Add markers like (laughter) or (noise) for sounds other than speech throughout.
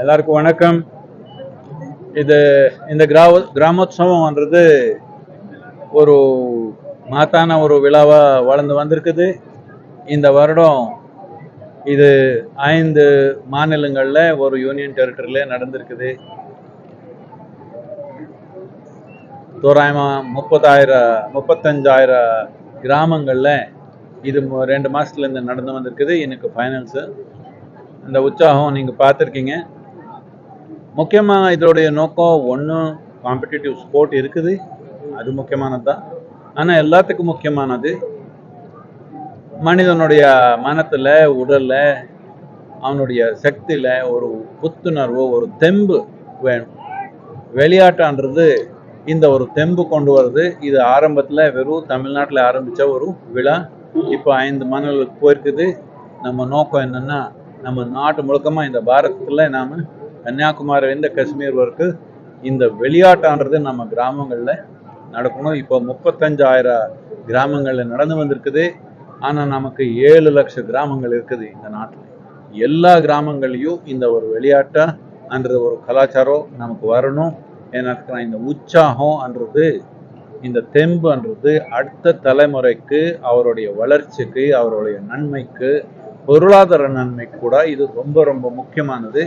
எல்லாருக்கும் வணக்கம். இது இந்த கிராம கிராமோத்சவம்ன்றது ஒரு மாத்தான ஒரு விழாவாக வளர்ந்து வந்திருக்குது. இந்த வருடம் இது ஐந்து மாநிலங்களில் ஒரு யூனியன் டெரிட்டரியில் நடந்திருக்குது. தோராயமாக முப்பதாயிரம் முப்பத்தஞ்சாயிரம் கிராமங்களில் இது ரெண்டு மாதத்துலேருந்து நடந்து வந்திருக்குது. எனக்கு ஃபைனல்ஸு இந்த உற்சாகம் நீங்கள் பார்த்துருக்கீங்க. முக்கியமாக இதோடைய நோக்கம் ஒன்றும் காம்படிட்டிவ் ஸ்போர்ட் இருக்குது. அது முக்கியமானது தான். ஆனால் எல்லாத்துக்கும் முக்கியமானது மனிதனுடைய மனத்தில் உடலில் அவனுடைய சக்தியில் ஒரு புத்துணர்வு ஒரு தெம்பு வேணும். விளையாட்டான்றது இந்த ஒரு தெம்பு கொண்டு வருது இது ஆரம்பத்தில் வெறும் தமிழ்நாட்டில் ஆரம்பித்த ஒரு விழா. இப்போ ஐந்து மாநிலங்களுக்கு போயிருக்குது. நம்ம நோக்கம் என்னென்னா நம்ம நாட்டு முழுக்கமாக இந்த பாரதத்தில் நாம் கன்னியாகுமரியிலேருந்து காஷ்மீர் வரைக்கும் இந்த விளையாட்டான்றது நம்ம கிராமங்களில் நடக்கணும். இப்போ முப்பத்தஞ்சாயிரம் கிராமங்களில் நடந்து வந்திருக்குது. ஆனால் நமக்கு ஏழு லட்சம் கிராமங்கள் இருக்குது இந்த நாட்டில். எல்லா கிராமங்கள்லையும் இந்த ஒரு விளையாட்டன்றது ஒரு கலாச்சாரம் நமக்கு வரணும். ஏன்னா இந்த உற்சாகம்ன்றது இந்த தெம்புன்றது அடுத்த தலைமுறைக்கு அவருடைய வளர்ச்சிக்கு அவருடைய நன்மைக்கு பொருளாதார நன்மைக்கு கூட இது ரொம்ப ரொம்ப முக்கியமானது.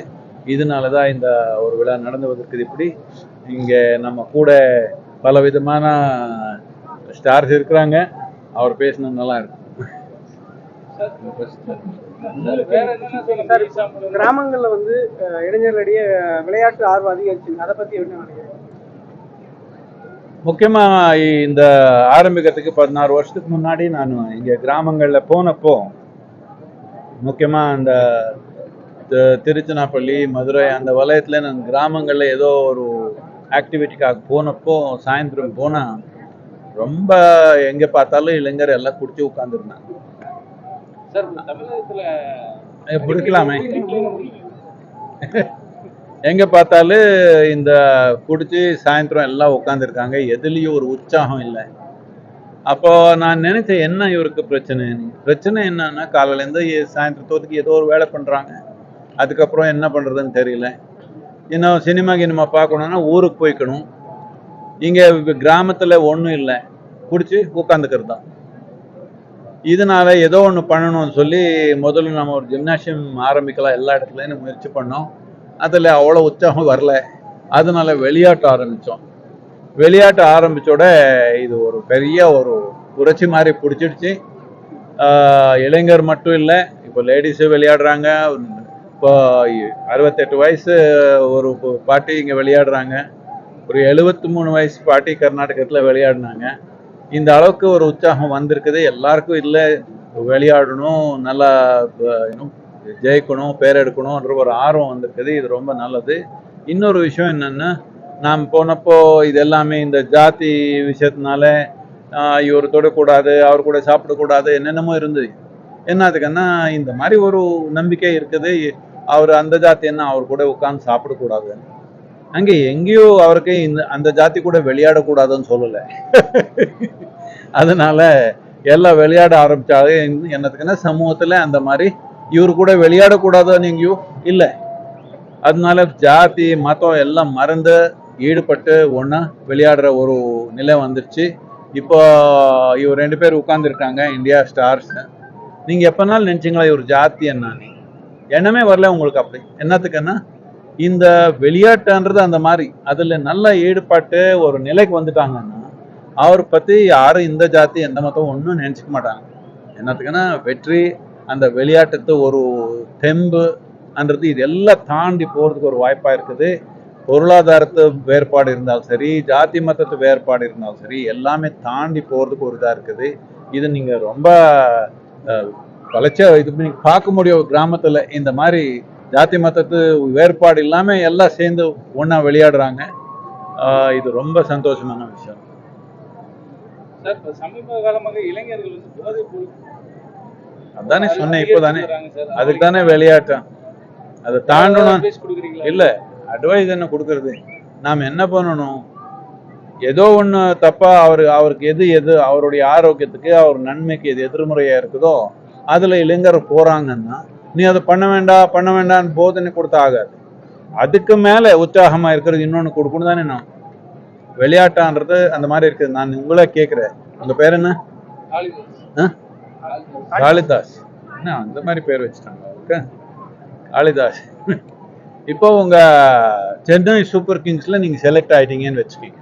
இதனால தான் இந்த ஒரு விழா நடந்துவதற்கு இப்படி. இங்கே நம்ம கூட பல விதமான ஸ்டார்ஸ் இருக்கிறாங்க. அவர் பேசினது நல்லா இருக்கும். கிராமங்கள்ல வந்து இளைஞர்களிடையே விளையாட்டு ஆர்வம் அதிகரிச்சு அதை பத்தி என்ன நினைக்கிறீங்க? முக்கியமா இந்த ஆரம்பிக்கிறதுக்கு பதினாறு வருஷத்துக்கு முன்னாடி நான் இங்க கிராமங்கள்ல போனப்போ முக்கியமா அந்த திருச்சினாப்பள்ளி மதுரை அந்த வலயத்துல நான் கிராமங்கள்ல ஏதோ ஒரு ஆக்டிவிட்டிக்காக போனப்போ சாயந்தரம் போனா ரொம்ப எங்க பார்த்தாலும் இளைஞர் எல்லாம் குடிச்சு உட்காந்துருந்தாங்க பிடிக்கலாமே (laughs) எங்க பார்த்தாலும் இந்த குடிச்சு சாயந்தரம் எல்லாம் உட்காந்துருக்காங்க எதுலயும் ஒரு உற்சாகம் இல்லை. அப்போ நான் நினைச்சேன் என்ன இவருக்கு பிரச்சனை? பிரச்சனை என்னன்னா காலையிலேருந்து சாயந்தரத்தோதுக்கு ஏதோ ஒரு வேலை பண்ணுறாங்க அதுக்கப்புறம் என்ன பண்ணுறதுன்னு தெரியல. இன்னும் சினிமா கினிமா பார்க்கணுன்னா ஊருக்கு போய்க்கணும். இங்கே கிராமத்தில் ஒன்றும் இல்லை. குடிச்சு உட்காந்துக்கிறது தான் இதனால ஏதோ ஒன்று பண்ணணும்னு சொல்லி முதல்ல நம்ம ஒரு ஜிம்னாசியம் ஆரம்பிக்கலாம் எல்லா இடத்துலையும் முயற்சி பண்ணோம். அதில் அவ்வளோ உற்சாகம் வரல. அதனால விளையாட்டு ஆரம்பித்தோம் விளையாட்டு ஆரம்பித்தோட இது ஒரு பெரிய ஒரு புரட்சி மாதிரி பிடிச்சிடுச்சு. இளைஞர் மட்டும் இல்லை இப்போ லேடிஸும் விளையாடுறாங்க. இப்போ அறுபத்தெட்டு வயசு ஒரு பாட்டி இங்கே விளையாடுறாங்க. ஒரு எழுபத்தி மூணு வயசு பாட்டி கர்நாடகத்தில் விளையாடினாங்க. இந்த அளவுக்கு ஒரு உற்சாகம் வந்திருக்குது. எல்லாருக்கும் இல்லை விளையாடணும் நல்லா இன்னும் ஜெயிக்கணும் பேர் எடுக்கணும்ன்ற ஒரு ஆர்வம் வந்திருக்குது. இது ரொம்ப நல்லது. இன்னொரு விஷயம் என்னன்னா நாம் போனப்போ இது எல்லாமே இந்த ஜாதி விஷயத்தினால ஆஹ், இவர் தொடக்கூடாது அவர் கூட சாப்பிடக்கூடாது என்னென்னமோ இருந்தது. என்னதுக்குன்னா இந்த மாதிரி ஒரு நம்பிக்கை இருக்குது. அவர் அந்த ஜாதி என்ன அவர் கூட உட்கார்ந்து சாப்பிடக்கூடாது. அங்கே எங்கேயோ அவருக்கு இந்த அந்த ஜாதி கூட விளையாடக்கூடாதுன்னு சொல்லலை. அதனால எல்லாம் விளையாட ஆரம்பித்தாலே என்னத்துக்குன்னா சமூகத்துல அந்த மாதிரி இவர் கூட விளையாடக்கூடாதுன்னு எங்கேயோ இல்லை. அதனால ஜாதி மதம் எல்லாம் மறந்து ஈடுபட்டு ஒன்றா விளையாடுற ஒரு நிலை வந்துருச்சு. இப்போ இவர் ரெண்டு பேர் உட்காந்துருக்காங்க இந்தியா ஸ்டார்ஸ் நீங்கள் எப்போனாலும் நினச்சிங்களா இவர் ஜாதி என்னன்னு எண்ணமே வரல உங்களுக்கு அப்படி. என்னத்துக்குன்னா இந்த விளையாட்டுன்றது அந்த மாதிரி அதில் நல்ல ஈடுபட்டு ஒரு நிலைக்கு வந்துட்டாங்கன்னா அவர் பற்றி யாரும் இந்த ஜாதி எந்த மதம் ஒன்றும் நினச்சிக்க மாட்டாங்க. என்னத்துக்குன்னா வெற்றி அந்த விளையாட்டுத்து ஒரு தெம்பு அன்றது இது எல்லாம் தாண்டி போகிறதுக்கு ஒரு வாய்ப்பாக இருக்குது. பொருளாதாரத்து வேறுபாடு இருந்தாலும் சரி ஜாதி மதத்து வேறுபாடு இருந்தாலும் சரி எல்லாமே தாண்டி போறதுக்கு ஒரு இதா இருக்குது. இது நீங்க ரொம்ப வளர்ச்சியா இது நீங்க பார்க்க முடியும் கிராமத்துல இந்த மாதிரி ஜாதி மதத்து வேறுபாடு இல்லாம எல்லாம் சேர்ந்து ஒண்ணா விளையாடுறாங்க. இது ரொம்ப சந்தோஷமான விஷயம். சமீப காலமாக இளைஞர்கள் வந்து போதைப் பொருள் அதானே சொன்னேன் இப்போதானே. அதுக்கு தானே விளையாட்டம் அதை தாண்டணும். இல்ல. அட்வைஸ் என்ன கொடுக்கறது? நாம் என்ன பண்ணணும்? ஏதோ ஒண்ணு தப்பா அவர் அவருக்கு எது எது அவருடைய ஆரோக்கியத்துக்கு அவர் நன்மைக்கு எது எதிர்மறையா இருக்குதோ அதுல இளைஞர் போறாங்கன்னா நீ அதை பண்ண வேண்டாம் பண்ண வேண்டாம்னு போதனை கொடுத்தா ஆகாது. அதுக்கு மேல உற்சாகமா இருக்கிறது இன்னொன்னு கொடுக்கணும் தானே நான் விளையாட்டான்றது அந்த மாதிரி இருக்குது. நான் உங்களே கேட்குறேன். உங்க பேர் என்ன? காளிதாஸ். என்ன அந்த மாதிரி பேர் வச்சுட்டாங்க. அவருக்கு காளிதாஸ். இப்போ உங்க சென்னை சூப்பர் கிங்ஸ்ல நீங்க செலக்ட் ஆயிட்டீங்கன்னு வச்சுக்கீங்க.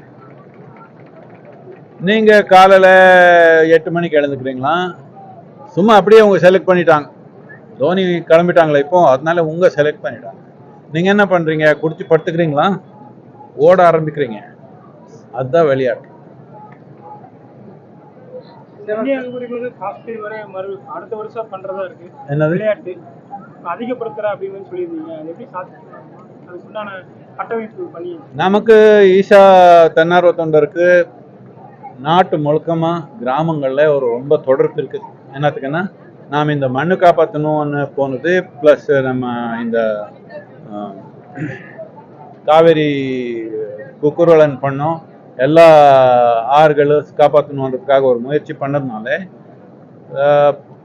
நீங்க காலையில எட்டு மணிக்கு எழுந்துக்கிறீங்களா? சும்மா அப்படியே உங்க செலக்ட் பண்ணிட்டாங்க. தோனி கிளம்பிட்டாங்களா இப்போ அதனால உங்க செலக்ட் பண்ணிட்டாங்க. நீங்க என்ன பண்றீங்க? குடிச்சு படுத்துக்கிறீங்களா? ஓட ஆரம்பிக்கிறீங்க. அதுதான் விளையாட்டு. என்னது? விளையாட்டு. அதிகப்படுத்துற அப்படின்னு சொல்லியிருந்தீங்க. அது எப்படி சாத்தியம்? அதுக்குண்டான கட்டமைப்பு பண்ணி நமக்கு ஈஷா தன்னார்வ தொண்டருக்கு நாட்டு முழுக்கமா கிராமங்கள்ல ஒரு ரொம்ப தொடர்பு இருக்கு. என்னத்துக்குன்னா நாம் இந்த மண்ணு காப்பாற்றணும்னு போனது ப்ளஸ் நம்ம இந்த காவேரி குக்குரலன் பண்ணோம். எல்லா ஆறுகளும் காப்பாற்றணுன்றதுக்காக ஒரு முயற்சி பண்ணதுனால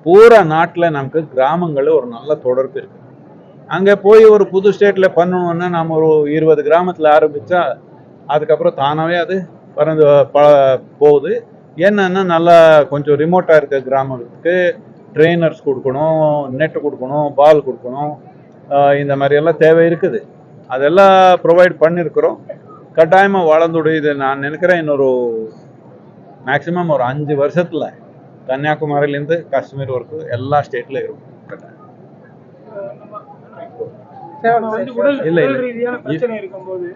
பூரா நாட்டில் நமக்கு கிராமங்களில் ஒரு நல்ல தொடர்பு இருக்கு. அங்கே போய் ஒரு புது ஸ்டேட்டில் பண்ணணும்னா நம்ம ஒரு இருபது கிராமத்தில் ஆரம்பித்தா அதுக்கப்புறம் தானாகவே அது பறந்து ப போகுது. என்னன்னா நல்லா கொஞ்சம் ரிமோட்டாக இருக்க கிராமத்துக்கு ட்ரெயினர்ஸ் கொடுக்கணும் நெட்டு கொடுக்கணும் பால் கொடுக்கணும் இந்த மாதிரியெல்லாம் தேவை இருக்குது. அதெல்லாம் ப்ரொவைட் பண்ணியிருக்கிறோம் கட்டாயமாக வளர்ந்துடும் இது நான் நினைக்கிறேன் இன்னொரு மேக்ஸிமம் ஒரு அஞ்சு வருஷத்தில் கன்னியாகுமரியிலேருந்து காஷ்மீர் வரைக்கும் எல்லா ஸ்டேட்லையும் இருக்கும். இல்ல, பிரச்சனை இருக்கும்போது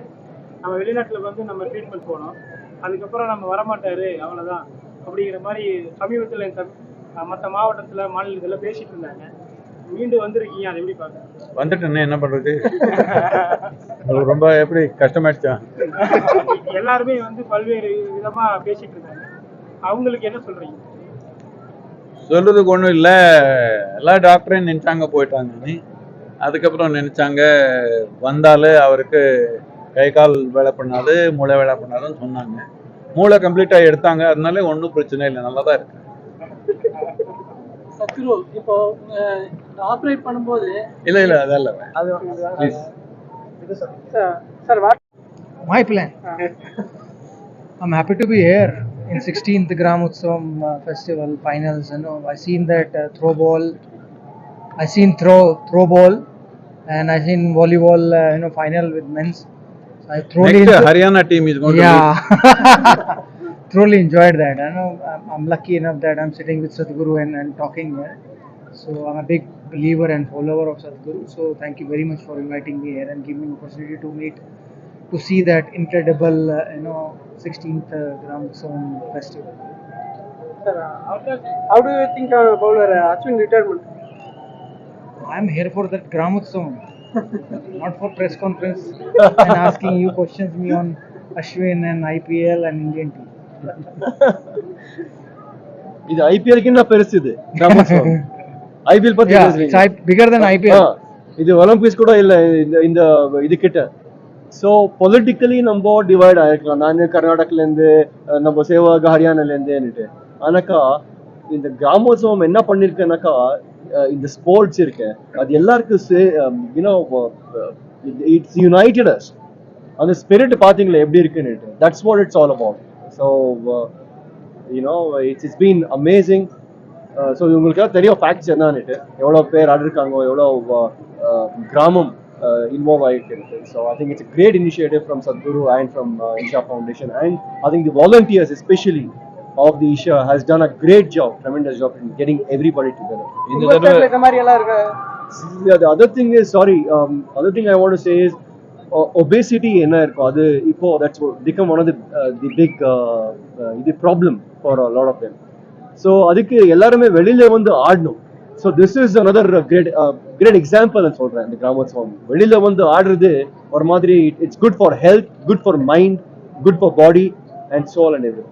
நம்ம வெளிநாட்டுல வந்து நம்ம ட்ரீட்மெண்ட் போனோம். அதுக்கப்புறம் நம்ம வரமாட்டாரு அவ்வளவுதான். அப்படிங்கிற மாதிரி சமீபத்துல மற்ற மாவட்டத்துல மாநிலத்துல பேசிட்டு இருந்தாங்க. மீண்டும் வந்திருக்கீங்க அதை எப்படி வந்துட்டேன்னு என்ன உங்களுக்கு ரொம்ப எப்படி கஷ்டமாயிடுச்சா? எல்லாருமே வந்து பல்வேறு விதமா பேசிட்டு இருக்காங்க அவங்களுக்கு என்ன சொல்றீங்க? சொல்றதுக்கு ஒன்றும் இல்லை. எல்லா டாக்டரையும் நினைச்சாங்க போயிட்டாங்கன்னு அதுக்கப்புறம் நினைச்சாங்க வந்தாலே அவருக்கு கை கால் வேலை பண்ணாது மூளை வேலை பண்ணாதுன்னு சொன்னாங்க. மூளை கம்ப்ளீட்டாக எடுத்தாங்க. அதனால ஒன்றும் பிரச்சனை இல்லை. நல்லா தான் இருக்கு. சத்ரு இப்போ ஆப்ரேட் பண்ணும்போது இல்லை இல்லை அதெல்லாம் அது ப்ளீஸ் சார் வா my plan i'm happy to be here. in 16th Gram Utsavam uh, festival finals, you know, I seen that uh, throw ball, I seen throw throw ball, and I seen volleyball, uh, you know, final with men's. So I thoroughly Next, uh, enjoyed, Haryana team is going yeah, (laughs) truly enjoyed that. I know I'm, I'm lucky enough that I'm sitting with Sadhguru and, and talking here. So I'm a big believer and follower of Sadhguru. So thank you very much for inviting me here and giving me opportunity to meet to see that incredible, uh, you know, 16th uh, Gram festival. Sir, how, does, how do you think about uh, Ashwin retirement? I'm here for that Gram not for press conference and asking you questions me on Ashwin and IPL and Indian team. ಇದು I P L ಗಿನ್ನ ಪರಿಸ್ಥಿತಿ I P bigger than IPL. I P L ಇದು Olympics ಕೂಡ ಇಲ್ಲ ಇಂದ so politically நம்ம divide ஆயிருக்கலாம். நான் கர்நாடகிலேருந்து நம்ம சேவாக ஹரியானாலேருந்துன்னுட்டு ஆனாக்கா இந்த கிராமோத்சவம் என்ன பண்ணியிருக்கேனாக்கா இந்த ஸ்போர்ட்ஸ் இருக்கு. அது எல்லாருக்கும் say you know it's united as அந்த ஸ்பிரிட் பார்த்தீங்களா எப்படி இருக்குன்னுட்டு. That's what it's all about so you know it's it's been amazing so இவங்களுக்கெல்லாம் தெரியும் ஃபேக்ட்ஸ் என்னன்னுட்டு. எவ்வளோ பேர் ஆடிருக்காங்க எவ்வளோ கிராமம். இன்வால்வ் ஆகிருக்கு so I think it's great initiative from Sadhguru and from Isha foundation and I think the volunteers especially of the Isha has done a great job tremendous job in getting everybody together இந்த உங்க தடவை ஸ்டேட்ல இந்த மாதிரி எல்லாம் இருக்கு? Yeah, the other thing is sorry um, other thing i want to say is uh, obesity என்ன இருக்கும் அது இப்போ that's what become one of the uh, the big uh, uh, இது problem for a lot of them. So அதுக்கு எல்லாருமே வெளியில வந்து ஆடணும். So this is another uh, great uh, great example நான் சொல்றேன். இந்த கிராமோத்சவம். வெளியில வந்து ஆடுறது ஒரு மாதிரி it's good for health good for mind good for body and soul and every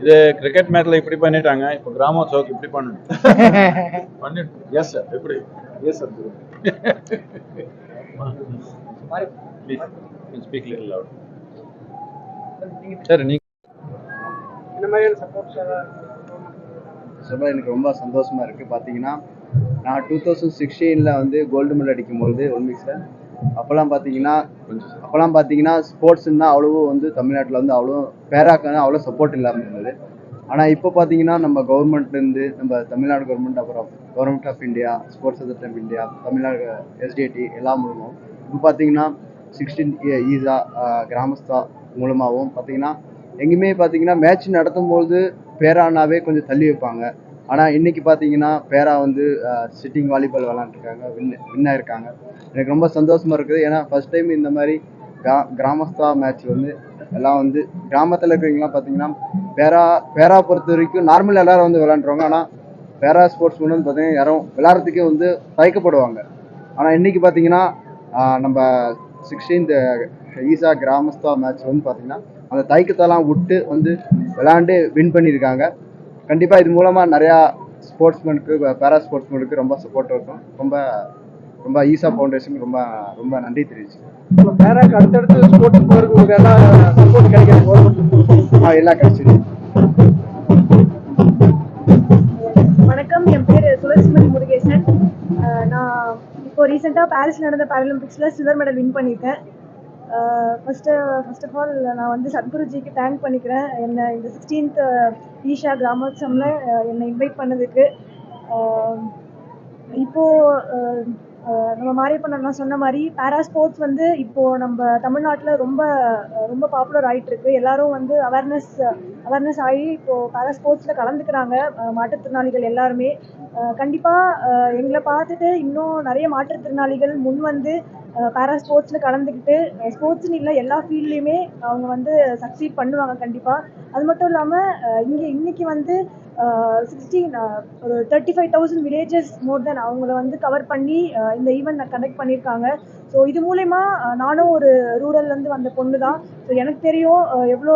இது கிரிக்கெட் மேட்ச்ல இப்படி பண்ணிட்டாங்க. இப்போ கிராமோத்சவக்கு இப்படி பண்ணணும். பண்ணிட்டு எஸ் சார் எப்படி? Yes sir please speak little loud சரி நீ இந்த மாதிரியான எல்லாம் சொல்ல எனக்கு ரொம்ப சந்தோஷமா இருக்கு. பார்த்தீங்கன்னா நான் டூ தௌசண்ட் சிக்ஸ்டீனில் வந்து கோல்டு மெடல் அடிக்கும்போது ஒலிம்பிக்ஸில் அப்போல்லாம் பார்த்தீங்கன்னா அப்போல்லாம் பார்த்தீங்கன்னா ஸ்போர்ட்ஸுன்னா அவ்வளோ வந்து தமிழ்நாட்டில் வந்து அவ்வளோ பேராக்கான அவ்வளோ சப்போர்ட் இல்லாமல் இருந்தது. ஆனால் இப்போ பார்த்தீங்கன்னா நம்ம கவர்மெண்ட்லேருந்து நம்ம தமிழ்நாடு கவர்மெண்ட் அப்புறம் government of India sports authority of India Tamil Nadu SDIT எல்லாம் மூலமும் இப்போ பார்த்தீங்கன்னா சிக்ஸ்டீன் ஈஸா கிராமஸ்தா மூலமாகவும் பார்த்தீங்கன்னா எங்கேயுமே பார்த்தீங்கன்னா மேட்ச் நடத்தும்போது பேரானாவே கொஞ்சம் தள்ளி வைப்பாங்க. ஆனால் இன்னைக்கு பார்த்தீங்கன்னா பேரா வந்து சிட்டிங் வாலிபால் விளாண்டுருக்காங்க. வின் வின் ஆயிருக்காங்க. எனக்கு ரொம்ப சந்தோஷமாக இருக்குது. ஏன்னா ஃபர்ஸ்ட் டைம் இந்த மாதிரி கிரா கிராமஸ்தா மேட்ச் வந்து எல்லாம் வந்து கிராமத்தில் இருக்கிறவங்களாம் பார்த்தீங்கன்னா பேரா பேரா பொறுத்த வரைக்கும் நார்மல் எல்லோரும் வந்து விளாண்டுருவாங்க. ஆனால் பேரா ஸ்போர்ட்ஸ் வந்து பார்த்தீங்கன்னா யாரும் விளாட்றதுக்கே வந்து தயக்கப்படுவாங்க. ஆனால் இன்னைக்கு பார்த்தீங்கன்னா நம்ம சிக்ஸ்டீன்த் ஈசா கிராமஸ்தா மேட்ச் வந்து பார்த்தீங்கன்னா அந்த தயக்கத்தெல்லாம் விட்டு வந்து விளாண்டு வின் பண்ணியிருக்காங்க. கண்டிப்பாக இது மூலமாக நிறையா ஸ்போர்ட்ஸ்மேனுக்கு பேரா ஸ்போர்ட்ஸ்மேனுக்கு ரொம்ப சப்போர்ட் இருக்கும். ரொம்ப ரொம்ப ஈசா ஃபவுண்டேஷனுக்கு ரொம்ப ரொம்ப நன்றி தெரிவிச்சு பேராக்கு அடுத்தடுத்து ஸ்போர்ட்ஸ் போகிறதுக்கு உங்களுக்கு எல்லாம் சப்போர்ட் கிடைக்கிறது ஆ எல்லாம் கிடச்சிது. வணக்கம். என் பேர் சுலட்சுமதி முருகேசன். நான் இப்போ ரீசெண்டாக பாரிஸில் நடந்த பாராலிம்பிக்ஸில் சில்வர் மெடல் வின் பண்ணியிருக்கேன். ஃபஸ்ட்டு ஃபர்ஸ்ட் ஆஃப் ஆல் நான் வந்து சத்குருஜிக்கு தேங்க் பண்ணிக்கிறேன். என்னை இந்த சிக்ஸ்டீன்த் ஈஷா கிராமோத்சவமில் என்னை இன்வைட் பண்ணதுக்கு. இப்போது நம்ம மாரியப்பன் சொன்ன மாதிரி பேரா ஸ்போர்ட்ஸ் வந்து இப்போது நம்ம தமிழ்நாட்டில் ரொம்ப ரொம்ப பாப்புலர் ஆகிட்டுருக்கு எல்லாரும் வந்து அவேர்னஸ் அவேர்னஸ் ஆகி இப்போது பேரா ஸ்போர்ட்ஸில் கலந்துக்கிறாங்க மாற்றுத்திறனாளிகள் எல்லாருமே. கண்டிப்பாக எங்களை பார்த்துட்டு இன்னும் நிறைய மாற்றுத்திறனாளிகள் முன் வந்து பேரா ஸ்போர்ட்ஸில் கலந்துக்கிட்டு ஸ்போர்ட்ஸ்னு இல்லை எல்லா ஃபீல்ட்லேயுமே அவங்க வந்து சக்சீட் பண்ணுவாங்க கண்டிப்பாக அது மட்டும் இல்லாமல் இங்கே இன்னைக்கு வந்து சிக்ஸ்டீன் ஒரு thirty five thousand villages more then அவங்கள வந்து கவர் பண்ணி இந்த ஈவெண்ட் கண்டக்ட் பண்ணியிருக்காங்க. ஸோ இது மூலயமா நானும் ஒரு ரூரல்லேருந்து வந்த பொண்ணு தான் ஸோ எனக்கு தெரியும் எவ்வளோ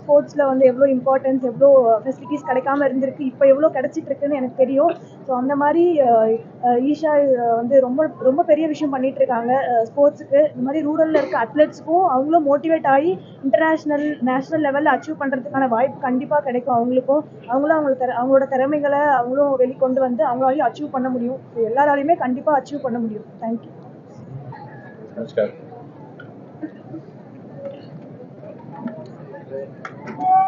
ஸ்போர்ட்ஸில் வந்து எவ்வளோ இம்பார்ட்டன்ஸ் எவ்வளோ ஃபெசிலிட்டிஸ் கிடைக்காம இருந்திருக்கு. இப்போ எவ்வளோ கிடச்சிட்ருக்குன்னு எனக்கு தெரியும். ஸோ அந்த மாதிரி ஈஷா வந்து ரொம்ப ரொம்ப பெரிய விஷயம் பண்ணிகிட்ருக்காங்க இருக்காங்க. ஸ்போர்ட்ஸுக்கு இந்த மாதிரி ரூரலில் இருக்க அத்லெட்ஸ்க்கும் அவங்களும் மோட்டிவேட் ஆகி இன்டர்நேஷ்னல் நேஷ்னல் லெவலில் அச்சீவ் பண்ணுறதுக்கான வாய்ப்பு கண்டிப்பாக கிடைக்கும் அவங்களுக்கும். அவங்களும் அவங்களோட திற அவங்களோட திறமைகளை அவங்களும் வெளிக்கொண்டு வந்து அவங்களாலையும் அச்சீவ் பண்ண முடியும். ஸோ எல்லாராலையுமே கண்டிப்பாக அச்சீவ் பண்ண முடியும். Thank you Let's go.